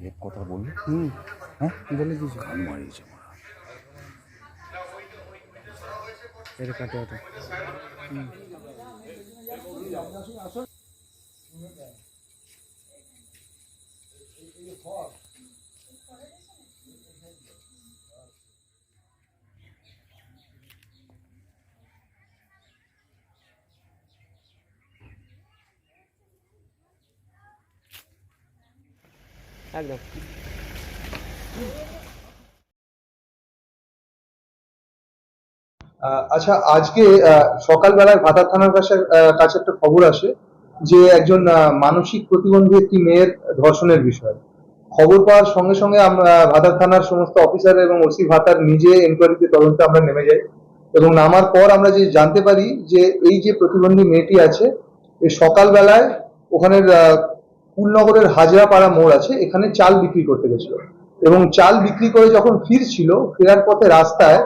এক কথা বললি হুম। হ্যাঁ? বলে দিয়েছ গান মারিয়েছে মারা এটা কাটে ওটা একদম। আচ্ছা আজকে সকালবেলায় ভাতার থানার কাছে কাছে একটা খবর আসে যে একজন মানসিক প্রতিবন্ধী একটি মেয়ের ধর্ষণের বিষয়। খবর পাওয়ার সঙ্গে সঙ্গে আমরা ভাতার থানার সমস্ত অফিসার এবং ওসি ভাতার নিজে এনকোয়ারিতে তদন্তে আমরা নেমে যাই এবং নামার পর আমরা যে জানতে পারি যে এই যে প্রতিবন্ধী মেয়েটি আছে সকালবেলায় ওখানের কুলনগরের হাজরাপাড়া মোড় আছে, এখানে চাল বিক্রি করতে গেছিল। এবং চাল বিক্রি করে যখন ফিরছিল, ফেরার পথে রাস্তায়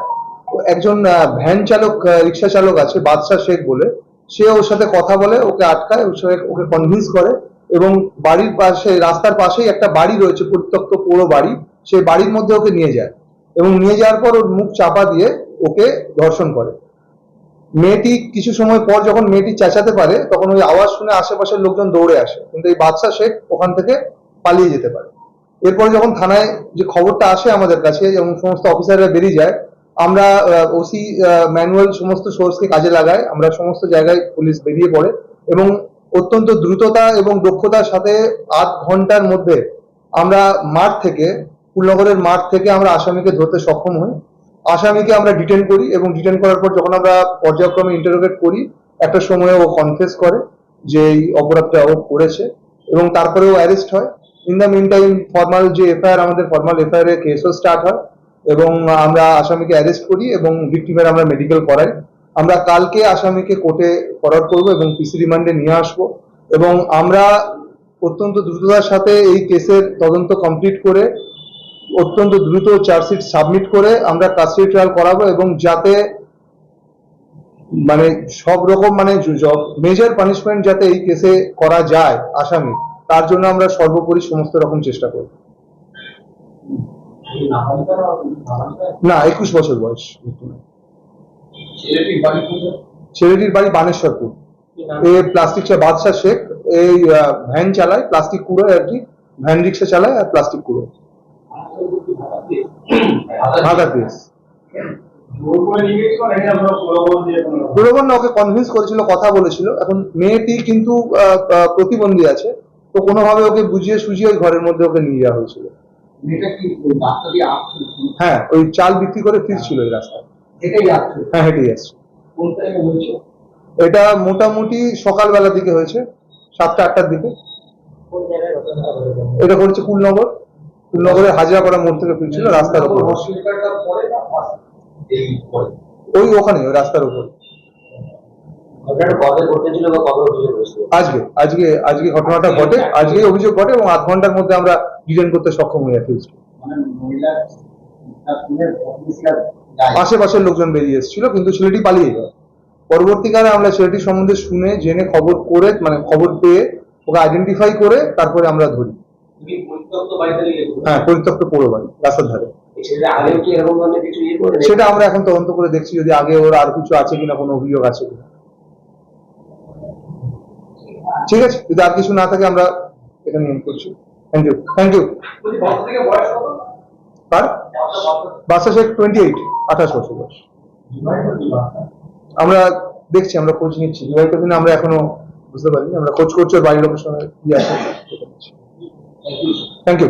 একজন ভ্যান চালক রিক্সা চালক আছে বাদশা শেখ বলে। সে ওর সাথে কথা বলে, ওকে আটকায়, ওর সাথে ওকে কনভিন্স করে এবং বাড়ির পাশে, রাস্তার পাশেই একটা বাড়ি রয়েছে, পরিত্যক্ত পুরো বাড়ি। সেই বাড়ির মধ্যে ওকে নিয়ে যায় এবং নিয়ে যাওয়ার পর ওর মুখ চাপা দিয়ে ওকে ধর্ষণ করে। মেয়েটি কিছু সময় পর যখন মেয়েটি চেঁচাতে পারে, তখন ওই আওয়াজ শুনে আশেপাশের লোকজন দৌড়ে আসে। কিন্তু এই বাদশা শেখ ওখান থেকে পালিয়ে যেতে পারে। এরপরে যখন থানায় যে খবরটা আসে আমাদের কাছে এবং সমস্ত অফিসাররা বেরিয়ে যায়, আমরা ওসি ম্যানুয়াল সমস্ত সোর্সকে কাজে লাগাই আমরা সমস্ত জায়গায় পুলিশ বেরিয়ে পড়ে এবং অত্যন্ত দ্রুততা এবং দক্ষতার সাথে আধ ঘণ্টার মধ্যে আমরা মাঠ থেকে কুলনগরের মাঠ থেকে আমরা আসামিকে ধরতে সক্ষম হই। আসামিকে আমরা ডিটেন করি এবং ডিটেন করার পর যখন আমরা পর্যায়ক্রমে ইন্টারোগেট করি, একটা সময়ে ও কনফেস করে যে এই অপরাধটা ও করেছে এবং তারপরে ও অ্যারেস্ট হয়। In the mean time formal যে এফআইআর আমাদের ফর্মাল এফআইআর এর কেসও স্টার্ট হয় এবং আমরা আসামিকে অ্যারেস্ট করি এবং ভিক্টিমের আমরা মেডিকেল করাই। আমরা কালকে আসামিকে কোর্টে ফরওয়ার্ড করব এবং পিসি রিমান্ডে নিয়ে আসব এবং আমরা অত্যন্ত দ্রুততার সাথে এই কেসের তদন্ত কমপ্লিট করে অত্যন্ত দ্রুত চার্জশিট সাবমিট করে আমরা কাস্টডি ট্রায়াল করাবো এবং যাতে মানে সব রকম মানে মেজর পানিশমেন্ট যাতে এই কেসে করা যায় আসামি তার জন্য আমরা সর্বোপরি সমস্ত রকম চেষ্টা করব। না একুশ বছর বয়স। ছেলেটির বাড়ি বানেশ্বরপুর। এ প্লাস্টিক বাদশা শেখ এই ভ্যান চালায় প্লাস্টিক কুড়োয় আর কি ভ্যান রিক্সা চালায় আর প্লাস্টিক কুড়োয়। ভাগা কেস প্রলোভন ওকে কনভিন্স করেছিল কথা বলেছিল। এখন মেয়েটি কিন্তু প্রতিবন্ধী আছে। তো কোনোভাবে ওকে বুঝিয়ে সুঝিয়ে ওই ঘরের মধ্যে ওকে নিয়ে যাওয়া হয়েছিল। হ্যাঁ ওই চাল বিক্রি করে ফিরছিল এই রাস্তায়। হ্যাঁ হেঁটেই আসছে এটা মোটামুটি সকালবেলার দিকে হয়েছে সাতটা আটটার দিকে। এটা হচ্ছে কুলনগর। কুলনগরের হাজরাপাড়া মোড় থেকে ফিরছিল রাস্তার উপর। ওই ওখানে রাস্তার উপর। আজকে আজকে আজকে ঘটনাটা ঘটে, আজকেই অভিযোগ ঘটে এবং আধ ঘণ্টার মধ্যে আমরা ডিটেন করতে সক্ষম অফিসিয়াল গাইড আশেপাশের লোকজন বেরিয়ে এসেছিল, কিন্তু ছেলেটি পালিয়ে যায় পরবর্তীকালে আমরা ছেলেটি সম্বন্ধে শুনে, জেনে, খবর করে মানে খবর পেয়ে, ওকে আইডেন্টিফাই করে, তারপরে আমরা ধরি। হ্যাঁ পরিত্যক্ত পৌর বাড়ি রাস্তার ধারে। ইয়ে সেটা আমরা এখন তদন্ত করে দেখছি যদি আগে ওর আর কিছু আছে কিনা কোনো অভিযোগ আছে কিনা। ঠিক আছে যদি আর কিছু না থাকে আমরা এখানে করছি। থ্যাংক ইউ থ্যাংক ইউ কার? শেখ টোয়েন্টি এইট আঠাশ বছর বয়স। আমরা দেখছি আমরা খোঁজ নিচ্ছি। বিবাহিত কিনা আমরা এখনও বুঝতে পারিনি আমরা খোঁজ করছি ওর বাড়ির লোকের সঙ্গে কি আছে থ্যাংক ইউ